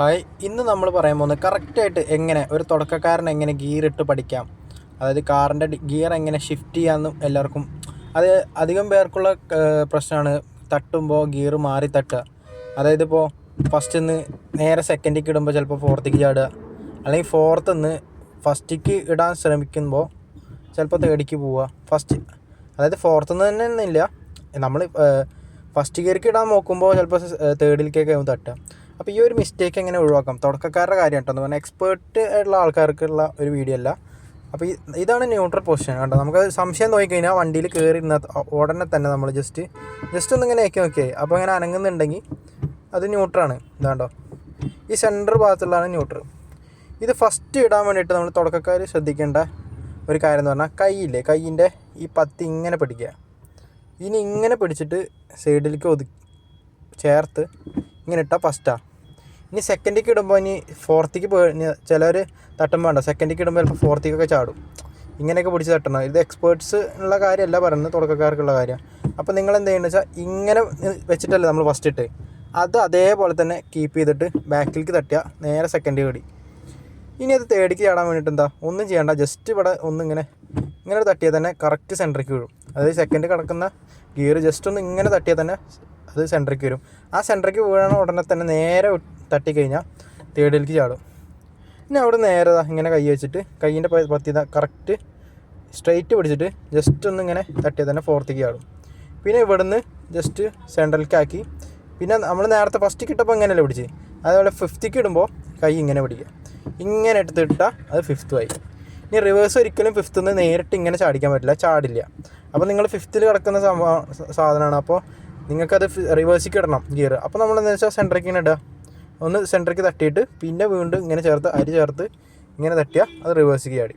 Hi ഇന്ന് നമ്മൾ പറയാൻ പോകുന്നത് കറക്റ്റായിട്ട് എങ്ങനെ ഒരു തുടക്കക്കാരൻ എങ്ങനെ ഗിയർ ഇട്ട് പഠിക്കാം. അതായത് കാറിന്റെ ഗിയർ എങ്ങനെ ഷിഫ്റ്റ് ചെയ്യാമെന്നും എല്ലാവർക്കും അത് അധികം പേർക്കുള്ള പ്രശ്നമാണ് തട്ടുമ്പോൾ ഗിയർ മാറി തട്ടുക. അതായത് ഇപ്പോൾ ഫസ്റ്റ് നിന്ന് നേരെ സെക്കൻഡിക്ക് ഇടുമ്പോൾ ചിലപ്പോൾ ഫോർത്തിക്ക് ചാടുക. അല്ലെങ്കിൽ ഫോർത്ത് നിന്ന് ഫസ്റ്റിക്ക് ഇടാൻ ശ്രമിക്കുമ്പോൾ ചിലപ്പോൾ തേർഡിക്ക് പോവുക. ഫസ്റ്റ് അതായത് ഫോർത്ത് നിന്ന് തന്നെ ഒന്നുമില്ല. നമ്മൾ ഫസ്റ്റ് ഗിയർക്ക് ഇടാൻ നോക്കുമ്പോൾ ചിലപ്പോൾ തേർഡിലേക്കൊക്കെ തട്ടുക. അപ്പോൾ ഈ ഒരു മിസ്റ്റേക്ക് എങ്ങനെ ഒഴിവാക്കാം? തുടക്കക്കാരുടെ കാര്യം കേട്ടോ. എന്ന് പറഞ്ഞാൽ എക്സ്പേർട്ട് ആയിട്ടുള്ള ആൾക്കാർക്കുള്ള ഒരു വീഡിയോ അല്ല. അപ്പോൾ ഈ ഇതാണ് ന്യൂട്രൽ പൊസിഷൻ കേട്ടോ. നമുക്ക് സംശയം നോക്കിക്കഴിഞ്ഞാൽ വണ്ടിയിൽ കയറി ഇരുന്ന ഉടനെ തന്നെ നമ്മൾ ജസ്റ്റ് ജസ്റ്റ് ഒന്ന് ഇങ്ങനെ ആക്കി നോക്കിയായി അപ്പോൾ അങ്ങനെ അനങ്ങുന്നുണ്ടെങ്കിൽ അത് ന്യൂട്രാണ് ഇതാണ്ടോ? ഈ സെന്റർ ഭാഗത്തുള്ളതാണ് ന്യൂട്രൽ ഇത് ഫസ്റ്റ് ഇടാൻ വേണ്ടിയിട്ട് നമ്മൾ തുടക്കക്കാർ ശ്രദ്ധിക്കേണ്ട ഒരു കാര്യം എന്ന് പറഞ്ഞാൽ കൈയില്ലേ? കൈയിന്റെ ഈ പത്തി ഇങ്ങനെ പിടിക്കുക. ഇനി ഇങ്ങനെ പിടിച്ചിട്ട് സൈഡിലേക്ക് ഒതു ചേർത്ത് ഇങ്ങനെ ഇട്ടാൽ ഫസ്റ്റാണ് ഇനി സെക്കൻഡിലേക്ക് ഇടുമ്പോൾ ഇനി ഫോർത്തിക്ക് പോയി ചിലർ തട്ടുമ്പോൾ വേണ്ട സെക്കൻഡിലേക്ക് ഇടുമ്പോൾ ചിലപ്പോൾ ഫോർത്തിക്കൊക്കെ ചാടും. ഇങ്ങനെയൊക്കെ പിടിച്ച് തട്ടണം. ഇത് എക്സ്പേർട്സ് ഉള്ള കാര്യമല്ല പറയുന്നത് തുടക്കക്കാർക്കുള്ള കാര്യമാണ് അപ്പോൾ നിങ്ങൾ എന്ത് ചെയ്യുന്നത് വെച്ചാൽ ഇങ്ങനെ വെച്ചിട്ടല്ലേ നമ്മൾ ഫസ്റ്റ് ഇട്ട്. അത് അതേപോലെ തന്നെ കീപ്പ് ചെയ്തിട്ട് ബാക്കിലേക്ക് തട്ടിയാൽ നേരെ സെക്കൻഡ് കടി ഇനി അത് തേടിക്ക് ചാടാൻ വേണ്ടിയിട്ട് എന്താ? ഒന്നും ചെയ്യണ്ട. ജസ്റ്റ് ഇവിടെ ഒന്ന് ഇങ്ങനെ ഇങ്ങനെ തട്ടിയാൽ തന്നെ കറക്റ്റ് സെന്ററിലേക്ക് വീഴും അതായത് സെക്കൻഡ് കിടക്കുന്ന ഗിയർ ജസ്റ്റ് ഒന്ന് ഇങ്ങനെ തട്ടിയാൽ തന്നെ അത് സെന്ററിലേക്ക് വരും. ആ സെന്ററിലേക്ക് വീഴണ ഉടനെ തന്നെ നേരെ തട്ടിക്കഴിഞ്ഞാൽ തേടിലേക്ക് ചാടും. പിന്നെ അവിടെ നേരെ ഇങ്ങനെ കൈ വെച്ചിട്ട് കൈയിന്റെ പത്തി കറക്റ്റ് സ്ട്രെയിറ്റ് പിടിച്ചിട്ട് ജസ്റ്റ് ഒന്ന് ഇങ്ങനെ തട്ടിയാൽ തന്നെ ഫോർത്തേക്ക് ചാടും. പിന്നെ ഇവിടുന്ന് ജസ്റ്റ് സെൻട്രലിലേക്കാക്കി പിന്നെ നമ്മൾ നേരത്തെ ഫസ്റ്റ് കിട്ടപ്പോൾ ഇങ്ങനെയല്ലേ പിടിച്ച്? അതേപോലെ ഫിഫ്ത്തിക്ക് ഇടുമ്പോൾ കൈ ഇങ്ങനെ പിടിക്കുക. ഇങ്ങനെ എടുത്തിട്ടാൽ അത് ഫിഫ്ത്തും ആയി. ഇനി റിവേഴ്സ് ഒരിക്കലും ഫിഫ്ത്തിൽ നിന്ന് നേരിട്ട് ഇങ്ങനെ ചാടിക്കാൻ പറ്റില്ല. ചാടില്ല. അപ്പോൾ നിങ്ങൾ ഫിഫ്ത്തിൽ കിടക്കുന്ന സംഭവം സാധനമാണ്. അപ്പോൾ നിങ്ങൾക്കത് റിവേഴ്സിക്ക് ഇടണം ഗിയർ അപ്പോൾ നമ്മൾ എന്താ വെച്ചാൽ സെന്ററിക്ക് ഇങ്ങനെ ഇടുക. ഒന്ന് സെന്ററിക്ക് തട്ടിയിട്ട് പിന്നെ വീണ്ടും ഇങ്ങനെ ചേർത്ത് അരി ചേർത്ത് ഇങ്ങനെ തട്ടിയാൽ അത് റിവേഴ്സിക്ക് ചാടി